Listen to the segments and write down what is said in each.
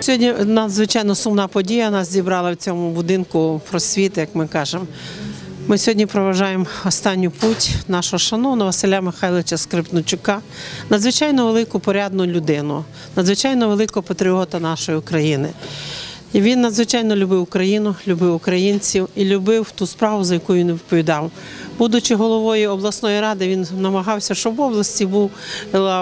Сьогодні надзвичайно сумна подія нас зібрала в цьому будинку просвіти, як ми кажемо. Ми сьогодні проважаємо останню путь нашого шановного Василя Михайловича Скрипнучука, надзвичайно велику порядну людину, надзвичайно великого патріота нашої України. І Він надзвичайно любив Україну, любив українців і любив ту справу, за яку він відповідав. Будучи головою обласної ради, він намагався, щоб в області був,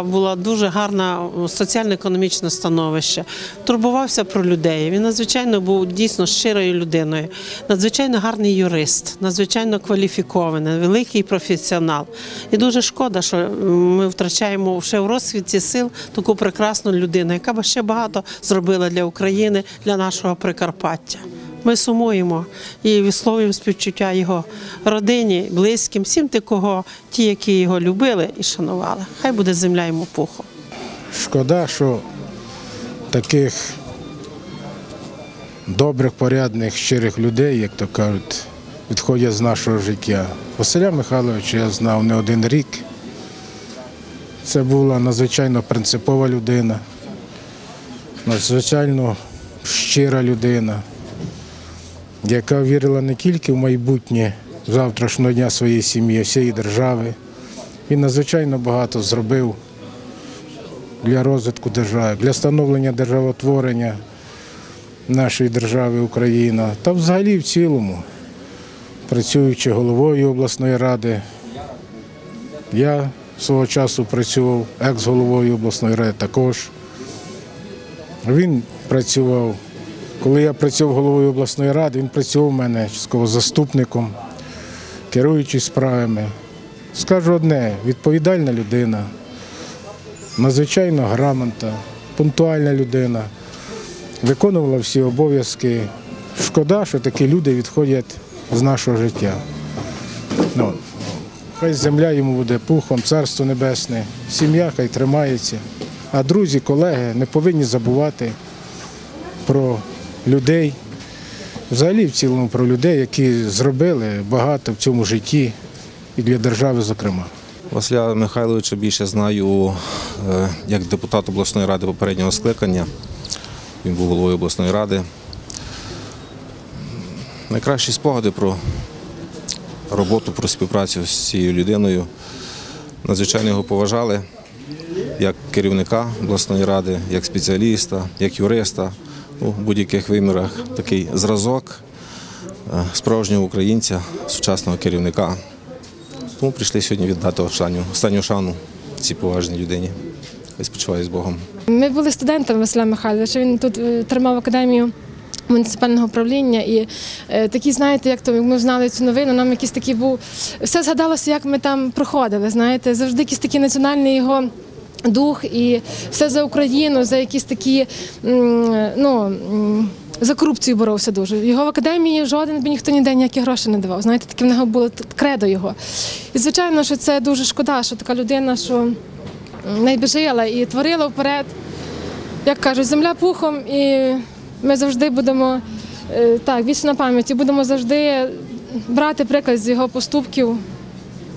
була дуже гарна соціально-економічне становище. Турбувався про людей. Він надзвичайно був дійсно щирою людиною, надзвичайно гарний юрист, надзвичайно кваліфікований, великий професіонал. І дуже шкода, що ми втрачаємо ще в розсвіті сил таку прекрасну людину, яка би ще багато зробила для України, для нашого Прикарпаття. Ми сумуємо і висловлюємо співчуття його родині, близьким, всім ті, кого ті, які його любили і шанували. Хай буде земля йому пухом. Шкода, що таких добрих, порядних, щирих людей, як то кажуть, відходять з нашого життя. Василя Михайловича я знав не один рік. Це була надзвичайно принципова людина, надзвичайно щира людина, яка вірила не тільки в майбутнє завтрашнього дня своєї сім'ї, а всієї держави. Він надзвичайно багато зробив для розвитку держави, для становлення державотворення нашої держави Україна та взагалі в цілому, працюючи головою обласної ради. Я свого часу працював екс-головою обласної ради також. Він працював, коли я працював головою обласної ради, він працював у мене частково заступником, керуючи справами. Скажу одне, відповідальна людина надзвичайно грамотна, пунктуальна людина, виконувала всі обов'язки. Шкода, що такі люди відходять з нашого життя. Ну, хай земля йому буде пухом, царство небесне, сім'я хай тримається. А друзі, колеги не повинні забувати про людей, взагалі в цілому про людей, які зробили багато в цьому житті і для держави, зокрема. Василя Михайловича більше знаю е, як депутат обласної ради попереднього скликання. Він був головою обласної ради. Найкращі спогади про роботу, про співпрацю з цією людиною. Надзвичайно його поважали як керівника обласної ради, як спеціаліста, як юриста. В будь-яких вимірах такий зразок е, справжнього українця, сучасного керівника. Тому прийшли сьогодні віддати останню, останню шану цій поважній людині. Хай спочиває з Богом. Ми були студентами Василя Михайловича. Він тут е, тримав академію муніципального управління. І е, такі, знаєте, як то як ми знали цю новину, нам якийсь такий був. Все згадалося, як ми там проходили. Знаєте, завжди якийсь такий національний його. Дух і все за Україну, за якісь такі ну. За корупцію боровся дуже. Його в академії жоден би ніхто ніде ніякі гроші не давав. Знаєте, таке в нього було кредо його. І звичайно, що це дуже шкода, що така людина, що найбіжила і творила вперед, як кажуть, земля пухом, і ми завжди будемо е, так, вічна пам'ять, і будемо завжди брати приклад з його поступків.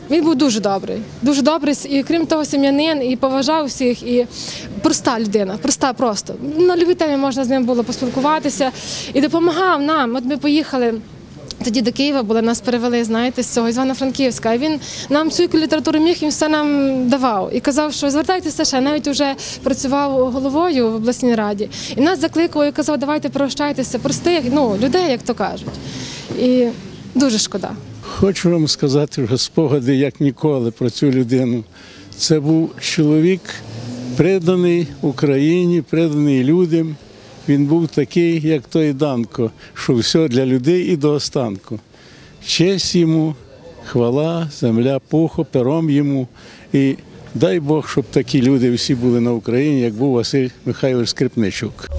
Він був дуже добрий, дуже добрий, і крім того, сім'янин, і поважав всіх, і проста людина, проста просто. На любій темі можна з ним було поспілкуватися і допомагав нам. От ми поїхали. Тоді до Києва були, нас перевели, знаєте, з цього Івано-Франківська. А він нам цю літературу міг і все нам давав. І казав, що звертайтеся ще. Навіть вже працював головою в обласній раді. І нас закликав і казав, давайте прощайтеся, простих, ну, людей, як то кажуть. І дуже шкода. Хочу вам сказати вже спогади, як ніколи, про цю людину. Це був чоловік, преданий Україні, преданий людям. Він був такий, як той Данко, що все для людей і до останку. Честь йому, хвала, земля, пухо, пером йому. І дай Бог, щоб такі люди всі були на Україні, як був Василь Михайлович Скрипничук.